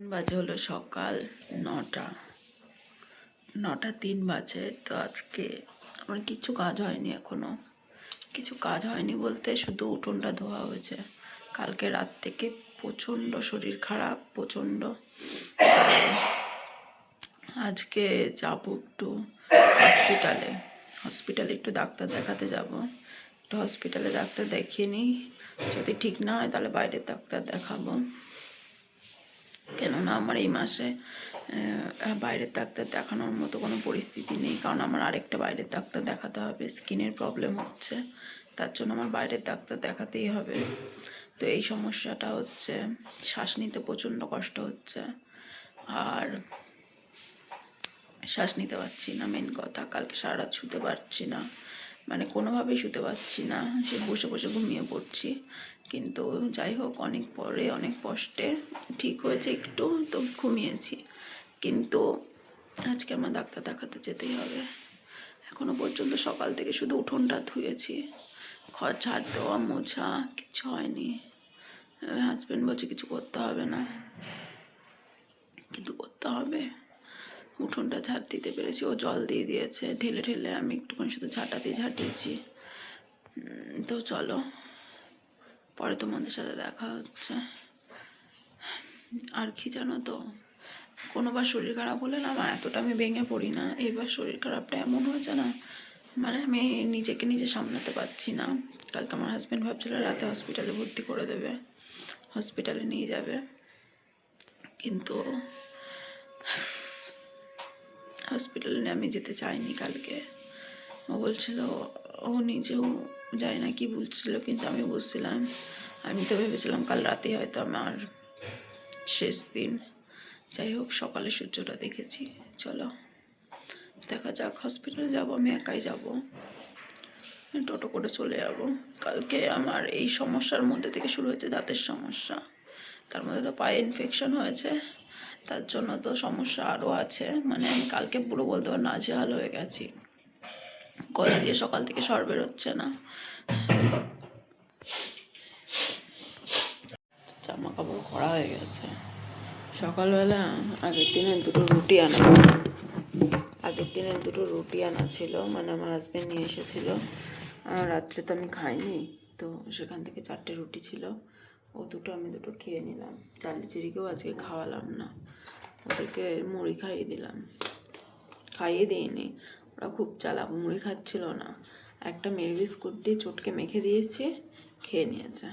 বাজে হলো সকাল নটা। নটা তিন বাজে। তো আজকে আমার কিছু কাজ হয়নি এখনও। কিছু কাজ হয়নি বলতে শুধু উঠোনটা ধোয়া হয়েছে। কালকে রাত থেকে প্রচণ্ড শরীর খারাপ, প্রচণ্ড। আজকে যাব একটু হসপিটালে। হসপিটালে একটু ডাক্তার দেখাতে যাব। একটু হসপিটালে ডাক্তার দেখিয়ে নিই। যদি ঠিক না হয় তাহলে বাইরের ডাক্তার দেখাবো। কেননা আমার এই মাসে বাইরের ডাক্তার দেখানোর মতো কোনো পরিস্থিতি নেই। কারণ আমার আরেকটা বাইরের ডাক্তার দেখাতে হবে, স্কিনের প্রবলেম হচ্ছে। তার জন্য আমার বাইরের ডাক্তার দেখাতেই হবে। তো এই সমস্যাটা হচ্ছে, শ্বাস নিতে প্রচণ্ড কষ্ট হচ্ছে। আর শ্বাস নিতে পারছি না মেন কথা, কালকে সারা রাত শুতে পারছি না। মানে কোনোভাবেই শুতে পারছি না, সে বসে বসে ঘুমিয়ে পড়ছি। কিন্তু যাই হোক, অনেক পরে, অনেক কষ্টে ঠিক হয়েছে একটু, তো ঘুমিয়েছি। কিন্তু আজকে আমার ডাক্তার দেখাতে যেতেই হবে। এখনও পর্যন্ত সকাল থেকে শুধু উঠোনটা ধুয়েছি। ঘর ঝাড় দেওয়া, মোছা কিছু হয়নি। হাজব্যান্ড বলছে, কিছু করতে হবে না। কিন্তু করতে হবে? উঠোনটা ঝাড় দিতে পেরেছি। ও জল দিয়ে দিয়েছে, ঢেলে ঢেলে আমি একটুখানি শুধু ঝাঁটা দিয়ে ঝাঁটিয়েছি। তো চলো। পরে তোমাদের সাথে দেখা হচ্ছে। আর কি জানো তো, কোনোবার শরীর খারাপ হলে না আমার এতটা আমি ভেঙে পড়ি না। এবার শরীর খারাপটা এমন হয়েছে না মানে আমি নিজেকে নিজে সামলাতে পারছি না। কালকে আমার হাজব্যান্ড ভাবছিল রাতে হসপিটালে ভর্তি করে দেবে হসপিটালে নিয়ে যাবে। কিন্তু হসপিটালে আমি যেতে চাইনি কালকে। ও বলছিল, ও নিজেও যায় না কি বলছিল, কিন্তু আমি বুঝছিলাম। আমি তো ভেবেছিলাম কাল রাতে হয়তো আমার শেষ দিন। যাই হোক, সকালে সূর্যটা দেখেছি। চলো, দেখা যাক হসপিটালে যাব, আমি একাই যাব। টোটো করে চলে যাব। কালকে আমার এই সমস্যার মধ্যে থেকে শুরু হয়েছে দাঁতের সমস্যা। তার মধ্যে তো পায়ে ইনফেকশন হয়েছে। তার জন্য তো সমস্যা আরও আছে। মানে আমি কালকে পুরো বলতে পারো নাজেহাল হয়ে গেছি। গলা দিয়ে সকাল থেকে সর বেরোচ্ছে না। জামা কাপড় করা হয়ে গেছে। সকালবেলা আগের দিনে দুটো রুটি আনা আগের দিনে দুটো রুটি আনা ছিল মানে আমার হাজব্যান্ড নিয়ে এসেছিল। রাত্রে তো আমি খাইনি, তো সেখান থেকে চারটে রুটি ছিল। ও দুটো আমি দুটো খেয়ে নিলাম। চালি চিরিকেও আজকে খাওয়ালাম না। ওদেরকে মুড়ি খাইয়ে দিলাম। খাইয়ে দিইনি। ওরা খুব চালাক, মুড়ি খাচ্ছিল না। একটা মেরি বিস্কুট দিয়ে চটকে মেখে দিয়েছি, খেয়ে নিয়েছে।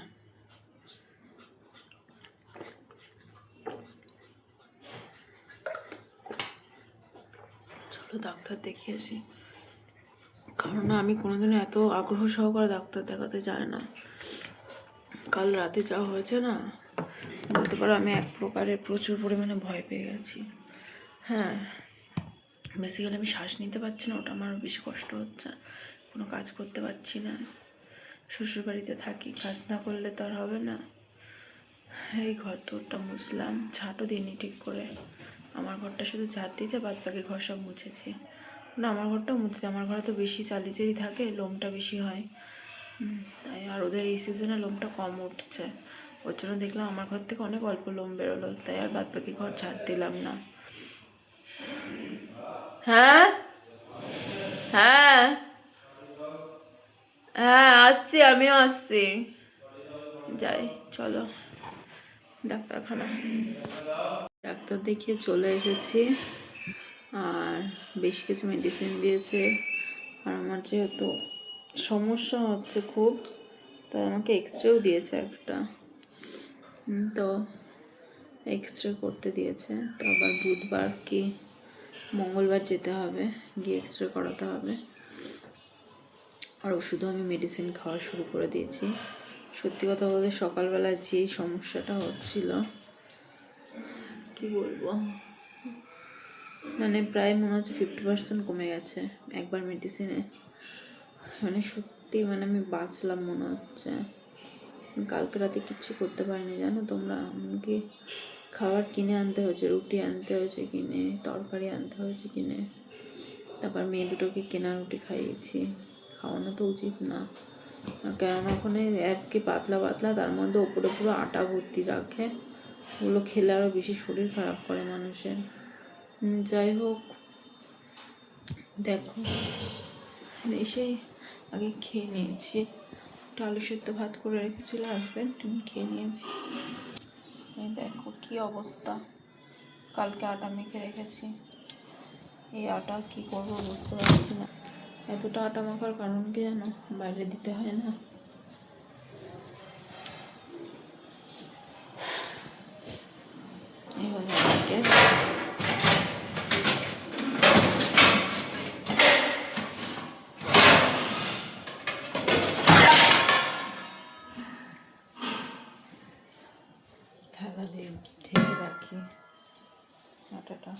চলো ডাক্তার দেখিয়ে আসি। কারণ আমি কোনোদিনও এত আগ্রহ সহকারে ডাক্তার দেখাতে যাই না। কাল রাতে যা হয়েছে না, বলতে পারো আমি এক প্রকারের প্রচুর পরিমাণে ভয় পেয়ে গেছি। হ্যাঁ বেসিক্যালি আমি শ্বাস নিতে পারছি না, ওটা আমার বেশি কষ্ট হচ্ছে। কোনো কাজ করতে পারছি না। শ্বশুরবাড়িতে থাকি, কাজ না করলে তো আর হবে না। এই ঘর তো তোরটা মুছলাম, ঝাঁটও দিইনি ঠিক করে। আমার ঘরটা শুধু ঝাঁট দিয়েছে বাদ বাকি ঘর সব মুছেছি। না, আমার ঘরটাও মুছছে, আমার ঘরে তো বেশি চালিচেরি থাকে, লোমটা বেশি হয়। তাই আর ওদের এই সিজনে লোমটা কম উঠছে। ওর জন্য দেখলাম আমার ঘর থেকে অনেক অল্প লোম বেরোলো, তাই আর বাদ বাকি ঘর ঝাড় দিলাম না। হ্যাঁ? হ্যাঁ? হ্যাঁ আসছি, আমিও আসছি। যাই, চলো। ডাক্তারখানা ডাক্তার দেখিয়ে চলে এসেছি। আর বেশ কিছু মেডিসিন দিয়েছে। আর আমার যেহেতু সমস্যা হচ্ছে খুব, তাই আমাকে এক্স রেও দিয়েছে একটা। তো এক্স রে করতে দিয়েছে। তো আবার বুধবার কি মঙ্গলবার যেতে হবে, গিয়ে এক্স রে করাতে হবে। আর ওষুধও আমি মেডিসিন খাওয়া শুরু করে দিয়েছি। সত্যি কথা বলতে সকালবেলা যে সমস্যাটা হচ্ছিল, কি বলব? মানে প্রায় মনে হচ্ছে ফিফটি পার্সেন্ট কমে গেছে একবার মেডিসিনে মানে সত্যি মানে আমি বাঁচলাম মনে হচ্ছে। কালকে রাতে কিচ্ছু করতে পারিনি জানো তোমরা, এমনকি খাবার কিনে আনতে হয়েছে, রুটি আনতে হয়েছে কিনে, তরকারি আনতে হয়েছে কিনে। তারপর মেয়ে দুটোকে কেনা রুটি খাইয়েছি। খাওয়ানো তো উচিত না। কেননা ওখানে কি পাতলা পাতলা, তার মধ্যে ওপরে পুরো আটা ভর্তি রাখে। ওগুলো খেলে আরও বেশি শরীর খারাপ করে মানুষের। যাই হোক, দেখো। এসে আগে খেয়ে নিয়েছি। একটু আলু সেদ্ধ ভাত করে রেখেছিল হাজব্যান্ড খেয়ে নিয়েছি। এই দেখো কি অবস্থা। কালকে আটা মেখে রেখেছি। এই আটা কি করব বুঝতে পারছি না। এতটা আটা মাখার কারণ কি জানো? বাইরে দিতে হয় না। আটাটা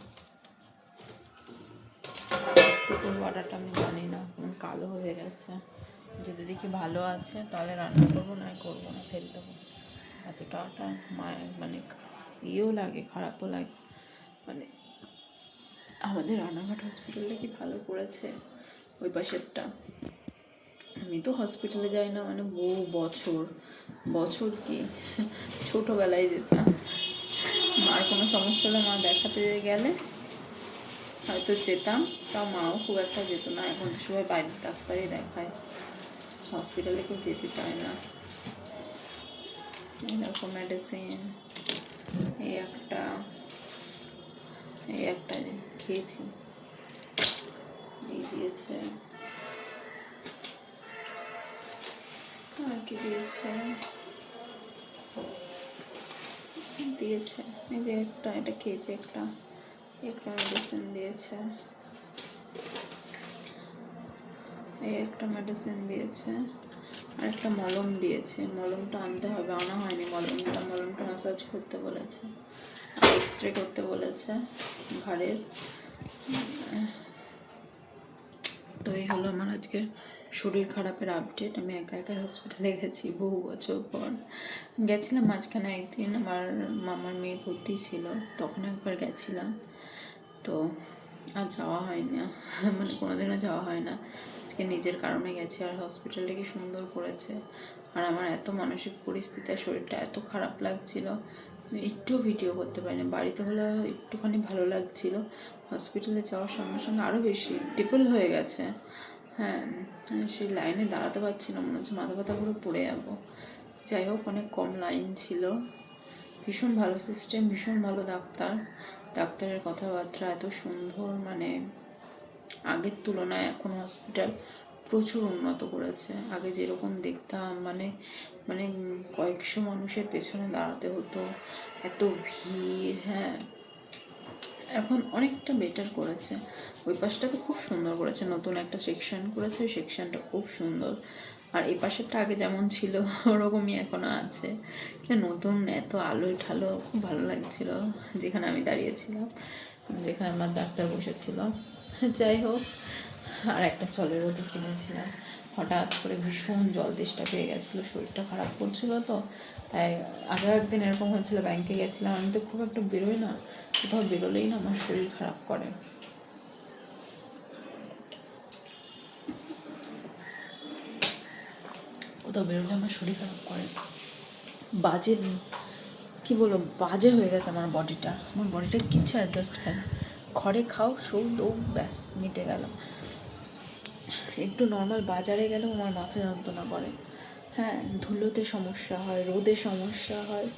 টুকুর আটাটা আমি জানি না কালো হয়ে গেছে। যদি দেখি ভালো আছে, তাহলে রান্না করব না করব না, ফেল দেবো। এতটা আটা মায়ের মানে ইয়েও লাগে, খারাপও লাগে। মানে আমাদের রানাঘাট হসপিটালটা কি ভালো করেছে? ওই পাশেরটা। আমি তো হসপিটালে যাই না মানে বহু বছর। বছর কি? ছোটোবেলায় যেতাম। মার কোনো সমস্যা হলে মা দেখাতে গেলে হয়তো যেতাম, তাও মাও খুব একটা যেত না। এখন তো সবাই বাইরের ডাক্তারই দেখায়। হসপিটালে কেউ যেতে চায় না। এরকম মেডিসিন এই একটা এই একটা খেয়েছি। দিয়েছে। আর কি দিয়েছে? দিয়েছে। এই যে একটা, এটা খেয়েছি একটা। একটা মেডিসিন দিয়েছে। এই একটা মেডিসিন দিয়েছে। আর একটা মলম দিয়েছে। মলমটা আনতে হবে, আনা হয়নি মলমটা। মলমটা ম্যাসাজ করতে বলেছে। আর এক্স রে করতে বলেছে ঘাড়ের তো এই হলো আমার আজকে শরীর খারাপের আপডেট আমি একা একা হসপিটালে গেছি বহু বছর পর। গেছিলাম মাঝখানে একদিন, আমার মামার মেয়ের ভর্তি ছিল, তখন একবার গেছিলাম। তো আর যাওয়া হয় না মানে কোনোদিনও যাওয়া হয় না। আজকে নিজের কারণে গেছি, আর হসপিটালটা কি সুন্দর করেছে। আর আমার এত মানসিক পরিস্থিতি, আর শরীরটা এত খারাপ লাগছিল একটুও ভিডিও করতে পারিনি। বাড়িতে হলে একটুখানি ভালো লাগছিল। হসপিটালে যাওয়ার সঙ্গে সঙ্গে আরও বেশি ট্রিপল হয়ে গেছে। হ্যাঁ সেই লাইনে দাঁড়াতে পারছি না, মনে হচ্ছে মাথা ব্যথা করে পড়ে যাব। যাই হোক, অনেক কম লাইন ছিল। ভীষণ ভালো সিস্টেম ভীষণ ভালো ডাক্তার। ডাক্তারের কথাবার্তা এত সুন্দর মানে আগের তুলনায় এখন হসপিটাল প্রচুর উন্নত করেছে। আগে যেরকম দেখতাম মানে মানে কয়েকশো মানুষের পেছনে দাঁড়াতে হতো। এত ভিড় হ্যাঁ। এখন অনেকটা বেটার করেছে। ওই পাশটা তো খুব সুন্দর করেছে, নতুন একটা সেকশন করেছে, ওই সেকশনটা খুব সুন্দর। আর এই পাশেরটা আগে যেমন ছিল, ওরকমই এখনও আছে। নতুন, এত আলো ঠালো, খুব ভালো লাগছিল যেখানে আমি দাঁড়িয়েছিলাম, যেখানে আমার ডাক্তার বসেছিল। যাই হোক, আর একটা জলের বোতল কিনেছিলাম। হঠাৎ করে ভীষণ জল তেষ্টা পেয়ে গেছিল, শরীরটা খারাপ করছিল তো, তাই আরও একদিন এরকম হয়েছিল ব্যাংকে গেছিলাম, আমি তো খুব একটা বেরোই না, কোথাও বেরোলেই না আমার শরীর খারাপ করে। কোথাও বেরোলে আমার শরীর খারাপ করে। বাজে, কি বলব, বাজে হয়ে গেছে আমার বডিটা আমার বডিটা কিচ্ছু অ্যাডজাস্ট হয় না ঘরে খাও শৌ দৌ ব্যাস, মিটে গেল একটু নর্মাল বাজারে গেলেও আমার মাথা যন্ত্রণা করে। হ্যাঁ ধুলোতে সমস্যা হয় রোদে সমস্যা হয়।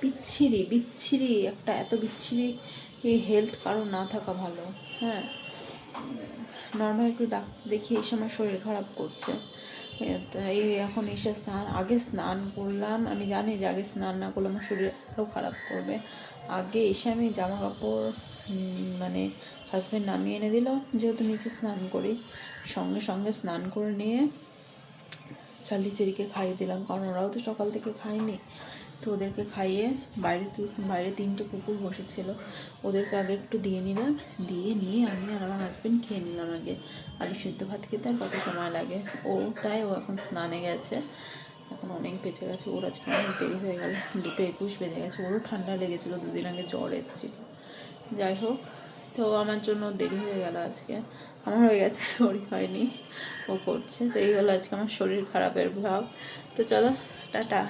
বিচ্ছিরি বিচ্ছিরি একটা এত বিচ্ছিরি এই হেলথ কারও না থাকা ভালো। হ্যাঁ নর্মাল একটু ডাক্তার দেখি এই সময় শরীর খারাপ করছে। এ, তাই এখন এসে স্নান আগে স্নান করলাম। আমি জানি যে আগে স্নান না করলে আমার শরীর আরও খারাপ করবে। আগে এসে আমি জামা কাপড় মানে হাজব্যান্ড নামিয়ে এনে দিল। যেহেতু নিচে স্নান করি, সঙ্গে সঙ্গে স্নান করে নিয়ে চালি চেরিকে খাইয়ে দিলাম। কারণ ওরাও তো সকাল থেকে খায়নি। তো ওদেরকে খাইয়ে বাইরে বাইরে তিনটে কুকুর বসেছিল। ওদেরকে আগে একটু দিয়ে নিলাম। দিয়ে নিয়ে আমি আর আমার হাজব্যান্ড খেয়ে নিলাম আগে। আলু সিদ্ধ ভাত খেতে আর কত সময় লাগে। ও তাই ও এখন স্নানে গেছে। এখন অনেক বেঁচে গেছে। ওর আজকে অনেক দেরি হয়ে গেল। দুটো একুশ বেজে গেছে। ওরও ঠান্ডা লেগেছিলো। দুদিন আগে জ্বর এসেছিল। যাই হোক তো আমার জন্য দেরি হয়ে গেল আজকে। আমার হয়ে গেছে, ওরই হয়নি। ও করছে। তো এই হলো আজকে আমার শরীর খারাপের ভাব। তো চলো, টাটা।